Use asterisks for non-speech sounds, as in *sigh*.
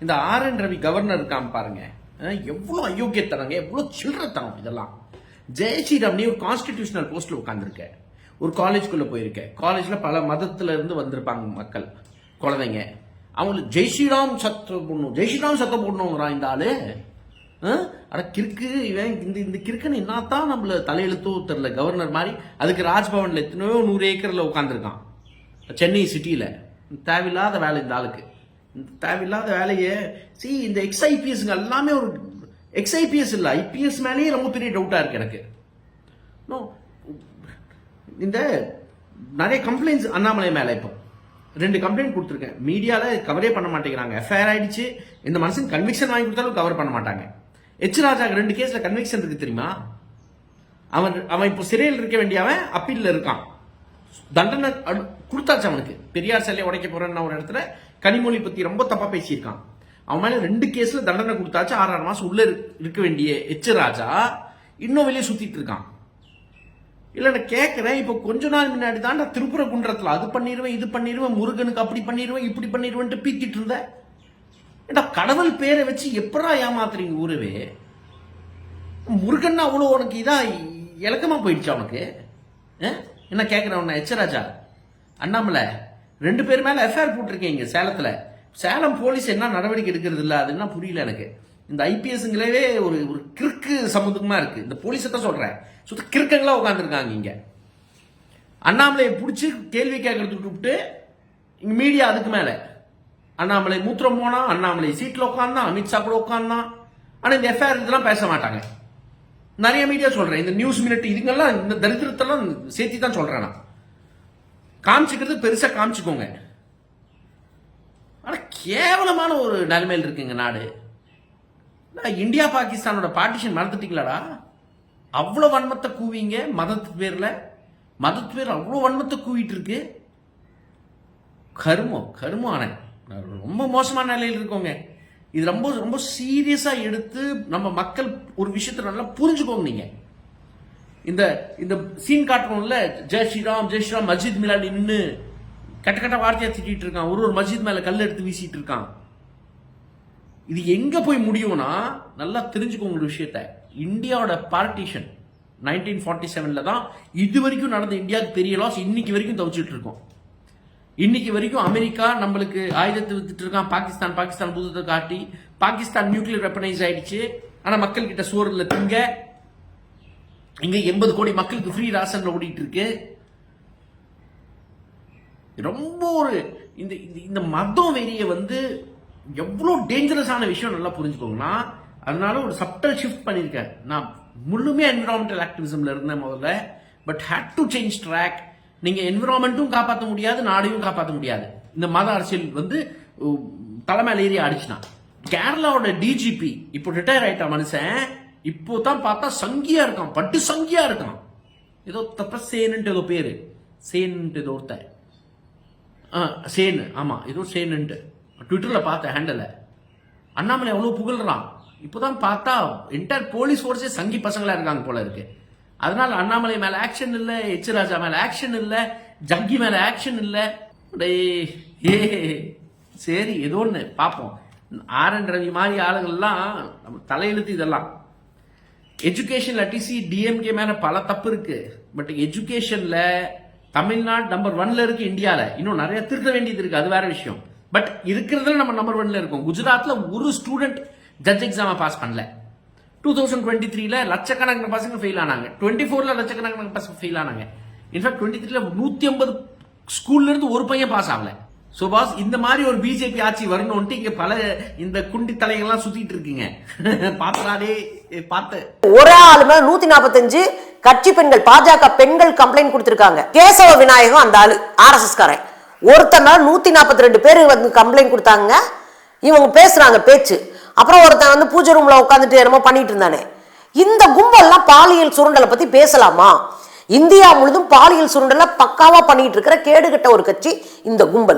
இந்த R N Ravi governor இருக்கான் பாருங்க. எவ்வளோ அயோக்கியத்தனங்க எவ்வளோ சில்லறத்தனம் இதெல்லாம். ஜெயஸ்ரீராம் நீ ஒரு கான்ஸ்டிடியூஷனல் போஸ்ட்ல உட்காந்துருக்க ஒரு காலேஜ்குள்ள போயிருக்க. காலேஜ்ல பல மதத்துல இருந்து வந்திருப்பாங்க மக்கள் குழந்தைங்க. அவங்களுக்கு ஜெய் ஸ்ரீராம் சத்தம் போடணும். ஜெய் ஸ்ரீராம் சத்தம் போடணுங்கிறான் இந்த ஆளு. அஹ்? அட கிறுக்கு இவன் இந்த இந்த கிறுக்குன்னு என்னத்தான் நம்மள தலையெழுத்தோ தெரில கவர்னர் மாதிரி அதுக்கு ராஜ்பவன்ல எத்தனையோ நூறு ஏக்கர்ல உட்காந்துருக்கான் சென்னை சிட்டியில தேவையில்லாத வேலை இந்த ஆளுக்கு. தேவையில்லாத வேலையை. சி இந்த எக்ஸ்ஐபிஎஸ்ங்க எல்லாமே ஒரு எக்ஸ்ஐபிஎஸ் இல்லை. ஐபிஎஸ் மேலேயே ரொம்ப பெரிய டவுட்டாக இருக்கு எனக்கு. நோ இந்த நிறைய கம்ப்ளைண்ட்ஸ் அண்ணாமலை மேலே இப்போ. ரெண்டு கம்ப்ளைண்ட் கொடுத்துருக்கேன். மீடியாவில் கவரே பண்ண மாட்டேங்கிறாங்க. எஃப்ஐஆர் ஆயிடுச்சு. இந்த மனுஷன் கன்விக்ஷன் வாங்கி கொடுத்தாலும் கவர் பண்ண மாட்டாங்க. எச் ராஜாக்கு ரெண்டு கேஸில் கன்விக்ஷன் இருக்கு தெரியுமா? அவன் அவன் இப்போ சிறையில் இருக்க வேண்டியவன் அப்பீலில் இருக்கான். தண்டனை அடு- கொடுத்தாச்சு அவனுக்கு. பெரியார் சிலையை உடைக்க போறேன்னு ஒரு இடத்துல கனிமொழி பத்தி ரொம்ப தப்பா பேசியிருக்கான். அவன் மேல ரெண்டு கேஸ்ல தண்டனை கொடுத்தாச்சு. ஆறு ஆறு மாசம் உள்ள இருக்க வேண்டிய எச் ராஜா இன்னும் வெளியே சுத்திட்டு இருக்கான். இல்ல நான் கேட்கிறேன் இப்போ கொஞ்ச நாள் முன்னாடி தான் நான் திருப்புர குன்றத்துல அது பண்ணிடுவேன் இது பண்ணிடுவேன் முருகனுக்கு அப்படி பண்ணிடுவேன் இப்படி பண்ணிடுவேன்ட்டு பீத்திட்டு இருந்தேன் ஏண்டா கடவுள் பேரை வச்சு எப்படா ஏமாத்துறீங்க ஊரவே? முருகன் அவ்வளோ உனக்கு இதா இலக்கமா போயிடுச்சு அவனுக்கு. என்ன கேட்குறேன் உன்னை எச்சராஜா அண்ணாமலை ரெண்டு பேர் மேலே எஃப்ஐஆர் போட்டிருக்கீங்க சேலத்தில். சேலம் போலீஸ் என்ன நடவடிக்கை எடுக்கிறது இல்லை? அது என்ன புரியல எனக்கு. இந்த ஐபிஎஸ்ங்கிறவே ஒரு ஒரு கிறுக்கு சம்மந்தமாக இருக்குது இந்த போலீஸை தான் சொல்கிறேன் சுத்த கிறுக்கங்களாக உட்காந்துருக்காங்க இங்கே. அண்ணாமலையை பிடிச்சி கேள்வி கேட்கறதுக்கு விட்டு இங்கே மீடியா அதுக்கு மேலே. அண்ணாமலை மூத்திரம் போனால் அண்ணாமலை சீட்டில் உட்காந்தான் அமித்ஷா கூட உட்காந்தான் ஆனால் இந்த எஃப்ஐஆர் இதெல்லாம் பேச மாட்டாங்க. நிறைய மீடியா சொல்கிறேன் இந்த நியூஸ் மினிட் இதுங்கெல்லாம் இந்த தரித்திரத்தெல்லாம் சேர்த்தி தான் சொல்கிறேன் நான். காமிச்சுக்கிறது பெருசாக காமிச்சுக்கோங்க. ஆனால் கேவலமான ஒரு நிலைமையில் இருக்குங்க நாடு. நான் இந்தியா பாகிஸ்தானோட பார்ட்டிஷன் மறந்துட்டீங்களாடா? அவ்வளோ வன்மத்தை கூவிங்க மதத்து பேரில் மதத்து பேர் அவ்வளோ வன்மத்தை கூவிட்டு இருக்கு கருமம் கருமான ரொம்ப மோசமான நிலையில் இருக்கோங்க. இது ரொம்ப ரொம்ப சீரியஸாக எடுத்து நம்ம மக்கள் ஒரு விஷயத்தை நல்லா புரிஞ்சுக்கோங்க நீங்கள் இந்த இந்த சீன் காட்டுறோம்ல ஜெய் ஸ்ரீராம் ஜெய் ஸ்ரீராம் மஸ்ஜித் மேல நின்று கட்ட கட்ட வார்த்தையா திட்டிட்டு இருக்கான். ஒரு ஒரு மஸ்ஜித் மேல கல் எடுத்து வீசிட்டு இருக்கான். இது எங்க போய் முடியும்னா நல்லா தெரிஞ்சுக்கோங்க ஒரு விஷயத்த. இந்தியாவோட பார்ட்டிஷன் நைன்டீன் ஃபார்ட்டி செவன்ல தான் இது வரைக்கும் நடந்த இந்தியாவுக்கு பெரிய லாஸ் இன்னைக்கு வரைக்கும் தவிச்சிட்டு இருக்கோம். இன்னைக்கு வரைக்கும் அமெரிக்கா நம்மளுக்கு ஆயுதத்தை வித்துட்டு இருக்கான். பாகிஸ்தான் பாகிஸ்தான் பூதத்தை காட்டி பாகிஸ்தான் நியூக்ளியர் வெப்பனைஸ் ஆயிடுச்சு. ஆனா மக்கள் கிட்ட சோறுல திங்க இங்க எண்பது கோடி மக்களுக்கு ஃப்ரீ ராசன்ல ஓடிட்டு இருக்கு ரொம்ப ஒரு இந்த இந்த- இந்த மதம் வெறிய வந்து எவ்வளோ டேஞ்சரஸான விஷயம் நல்லா புரிஞ்சுக்கோங்கன்னா அதனால ஒரு சப்டல் ஷிஃப்ட் பண்ணியிருக்கேன். நான் முழுமையாக என்விரான்மெண்டல் ஆக்டிவிசம்ல இருந்தேன் முதல்ல. But had to change track நீங்க என்விரான்மெண்ட்டும் காப்பாற்ற முடியாது நாடையும் காப்பாற்ற முடியாது. இந்த மத அரசியல் வந்து உம், தலைமையில ஏறி அடிச்சுனா கேரளாவோட டிஜிபி இப்போ ரிட்டையர் ஆயிட்ட மனுஷன். இப்போ தான் பார்த்தா சங்கியா இருக்கான் பட்டு சங்கியா இருக்கான். ஏதோ தப்பசேனுன்ட்டு ஏதோ பேரு. சேனுன்ட்டு ஏதோ ஒருத்தன். ஆ சேனு ஆமா ஏதோ சேனுன்ட்டு. ட்விட்டர்ல பார்த்தேன் ஹேண்டல அண்ணாமலை எவ்வளவு புகழ்றான். இப்போதான் பார்த்தா என்டையர் போலீஸ் ஃபோர்ஸே சங்கி பசங்களா இருக்காங்க போல இருக்கு. அதனால அண்ணாமலை மேல ஆக்ஷன் இல்ல எச் ராஜா மேல ஆக்ஷன் இல்ல ஜங்கி மேல ஆக்ஷன் இல்ல. ஏ சரி ஏதோ ஒண்ணு பார்ப்போம். ஆர் என் ரவி மாதிரி ஆளுங்கள்லாம் நம்ம தலையெழுத்து இதெல்லாம். எஜுகேஷன்ல டிசி டிஎம்கே மேல பல தப்பு இருக்கு. பட் எஜுகேஷன்ல தமிழ்நாடு நம்பர் ஒன்ல இருக்கு இந்தியால. இன்னும் நிறைய திருத்த வேண்டியது இருக்கு. அது வேற விஷயம். பட் இருக்கிறதுல நம்ம நம்பர் ஒன்ல இருக்கோம். குஜராத்ல ஒரு ஸ்டூடெண்ட் ஜட்ஜ் எக்ஸாம பாஸ் பண்ணல. டூ தௌசண்ட் டுவெண்ட்டி த்ரீல லட்சக்கணக்கான பசங்க ஃபெயில் ஆனாங்க. டுவெண்ட்டி ஃபோர்ல லட்சக்கணக்கான பசங்க ஃபெயில் ஆனாங்க. இன்ஃபேக்ட் டுவெண்ட்டி த்ரீல நூத்தி ஐம்பது ஸ்கூல்ல இருந்து ஒரு பையன் பாஸ் ஆகல. சோ பாஸ் இந்த மாதிரி ஒரு பிஜேபி ஆட்சி வரணும்ட்டு இங்க பல இந்த குண்டி தலைகள்லாம் சுத்திட்டு இருக்கீங்க. *laughs* பாத்துறாடே பார்த்து ஒரு ஆளு மேல நூத்தி நாற்பத்தஞ்சு கட்சி பெண்கள் பாஜக பெண்கள் கம்ப்ளைண்ட் கொடுத்திருக்காங்க. கேசவ விநாயகம் அந்த ஆளு ஆர்எஸ்எஸ் காரன். ஒருத்தர் மேல நூத்தி நாற்பத்தி ரெண்டு பேர் வந்து கம்ப்ளைண்ட் கொடுத்தாங்க. இவங்க பேசுறாங்க பேச்சு. அப்புறம் ஒருத்தன் வந்து பூஜை ரூம்ல உட்காந்துட்டு என்னமோ பண்ணிட்டு இருந்தானே. இந்த கும்பல்லாம் பாலியல் சுருண்டலை பத்தி பேசலாமா? இந்தியா முழுதும் பாலியல் சுரண்டலை பக்காவா பண்ணிட்டு இருக்கிற கேடுகட்ட ஒரு கட்சி இந்த கும்பல்.